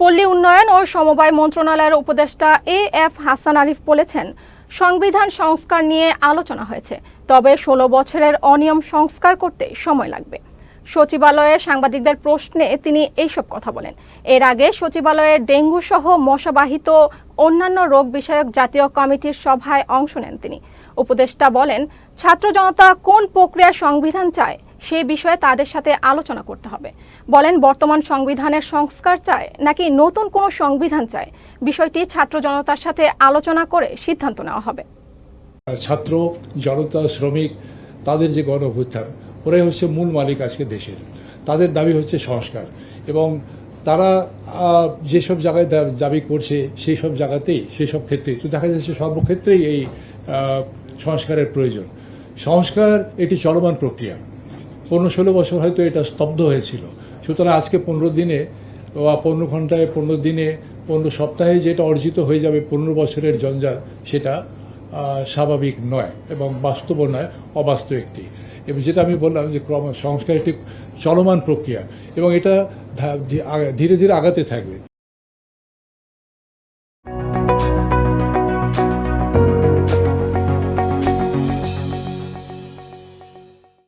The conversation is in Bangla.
পল্লী উন্নয়ন ও সমবায় মন্ত্রণালয়ের উপদেষ্টা এ এফ হাসান আরিফ বলেছেন, সংবিধান সংস্কার নিয়ে আলোচনা হয়েছে, তবে ষোলো বছরের অনিয়ম সংস্কার করতে সময় লাগবে। সচিবালয়ে সাংবাদিকদের প্রশ্নে তিনি এইসব কথা বলেন। এর আগে সচিবালয়ে ডেঙ্গু সহ মশাবাহিত অন্যান্য রোগ বিষয়ক জাতীয় কমিটির সভায় অংশ নেন তিনি। উপদেষ্টা বলেন, ছাত্র জনতা কোন প্রক্রিয়া সংবিধান চায় সে বিষয়ে তাদের সাথে আলোচনা করতে হবে। বলেন, বর্তমান সংবিধানের সংস্কার চায় নাকি নতুন কোনো সংবিধান চায়? বিষয়টি ছাত্র জনতার সাথে আলোচনা করে সিদ্ধান্ত নেওয়া হবে। ছাত্র, জনতা, শ্রমিক, তাদের যে গণ ওরাই হচ্ছে মূল মালিক আজকে দেশের। তাদের দাবি হচ্ছে সংস্কার এবং তারা যেসব জায়গায় দাবি করছে সেই সব জায়গাতেই, সেই সব ক্ষেত্রে তো দেখা যাচ্ছে সর্বক্ষেত্রেই এই সংস্কারের প্রয়োজন। সংস্কার এটি চলমান প্রক্রিয়া। পনেরো ষোলো বছর হয়তো এটা স্তব্ধ হয়েছিল। সুতরাং আজকে পনেরো দিনে বা পনেরো ঘন্টায় পনেরো দিনে, পনেরো সপ্তাহে যেটা অর্জিত হয়ে যাবে পনেরো বছরের জঞ্জাল, সেটা স্বাভাবিক নয় এবং বাস্তব নয়, অবাস্তব একটি। এবং যেটা আমি বললাম যে ক্রম, সংস্কার একটি চলমান প্রক্রিয়া এবং এটা ধীরে ধীরে আগাতে থাকবে।